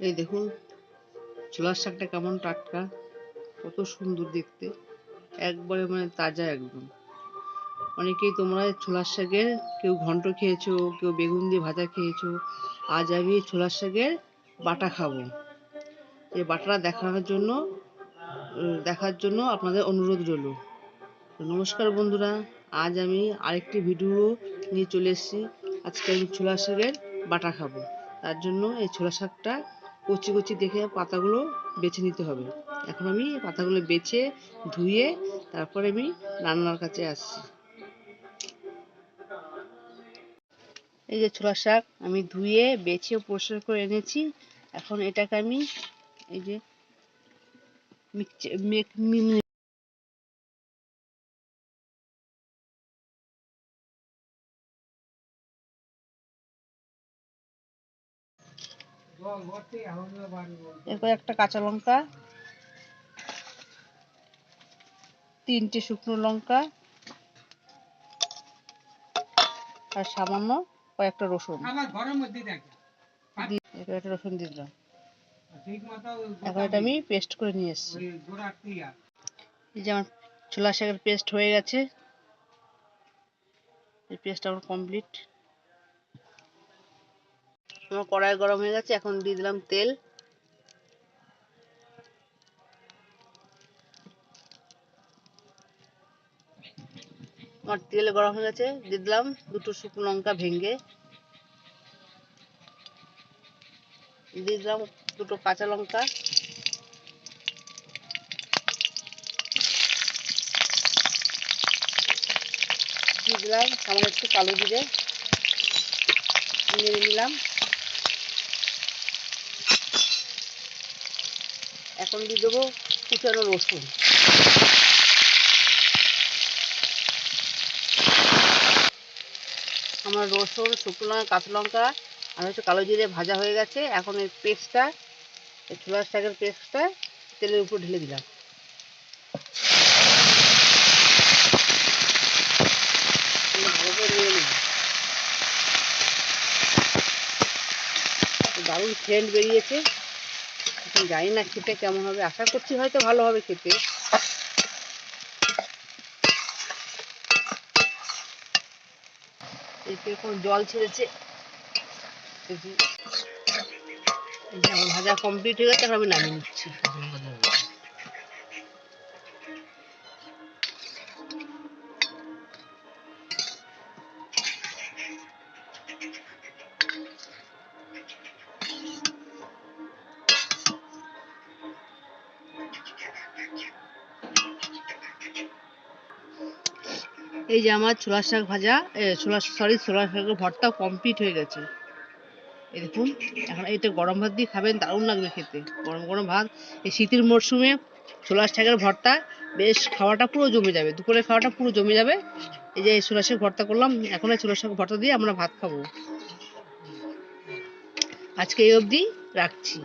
এই দেখুন, ছোলার শাকটা কেমন টাটকা, কত সুন্দর দেখতে। একবারে মানে তাজা একদম। অনেকেই তোমরা ছোলার শাকের কেউ ঘন্ট খেয়েছো, কেউ বেগুন দিয়ে ভাজা খেয়েছো, আজ আমি ছোলার শাকের বাটা খাব। এই বাটাটা দেখানোর জন্য দেখার জন্য আপনাদের অনুরোধ রইল। নমস্কার বন্ধুরা, আজ আমি আরেকটি ভিডিও নিয়ে চলে এসেছি। আজকে আমি ছোলা শাকের বাটা খাব। তার জন্য এই ছোলা শাকটা কচি কচি দেখে পাতাগুলো বেছে নিতে হবে। এখন আমি পাতাগুলো বেছে, ধুয়ে তারপরে আমি রান্নার কাছে আসছি। এই যে ছোলা শাক আমি ধুয়ে, বেছে, পরিষ্কার করে এনেছি। এখন এটাকে আমি এই যে এরপর একটা কাঁচা লঙ্কা, তিনটে শুকনো লঙ্কা, আর সামান্য কয়েকটা রসুন। একটা রসুন দিলাম। এখন এটা আমি পেস্ট করে নিয়ে এসেছি। এই যে আমার ছোলা শাকের পেস্ট হয়ে গেছে। এই পেস্ট আমার কমপ্লিট আমার কড়াই গরম হয়ে গেছে, এখন দিয়ে দিলাম তেল। আমার তেল গরম হয়ে গেছে, দিয়ে দিলাম দুটো শুকনো লঙ্কা ভেঙে। দিয়ে দিলাম দুটো কাঁচা লঙ্কা। দিয়ে দিলাম সামান্য একটু কালো জিরে। নেড়ে নিলাম। এখন দিয়ে দেবো কুচানো রসুন। আমার রসুন, শুকনো, কাঁচা লঙ্কা, আর হচ্ছে কালো জিরে ভাজা হয়ে গেছে। এখন এই পেস্টটা, এই ছোলার শাকের পেস্টটা তেলের উপর ঢেলে দিলাম। দারুণ সেন্ট বেরিয়েছে। জানি না খেতে কেমন হবে। আশা করছি হয়তো ভালো হবে খেতে। জল ছেড়েছে। ভাজা কমপ্লিট হয়ে গেছে, এখন আমি নামিয়ে নিচ্ছি। এই যে আমার ছোলার শাক ভাজা ছোলা সরি ছোলার শাকের ভর্তা কমপ্লিট হয়ে গেছে। এই দেখুন, এখন এটা গরম ভাত দিয়ে খাবেন, দারুণ লাগবে খেতে। গরম গরম ভাত, এই শীতের মরশুমে ছোলার শাকের ভর্তা, বেশ খাওয়াটা পুরো জমে যাবে দুপুরে খাওয়াটা পুরো জমে যাবে। এই যে ছোলার শাক ভর্তা করলাম, এখন এই ছোলার শাক ভর্তা দিয়ে আমরা ভাত খাব। আজকে এই অবধি রাখছি।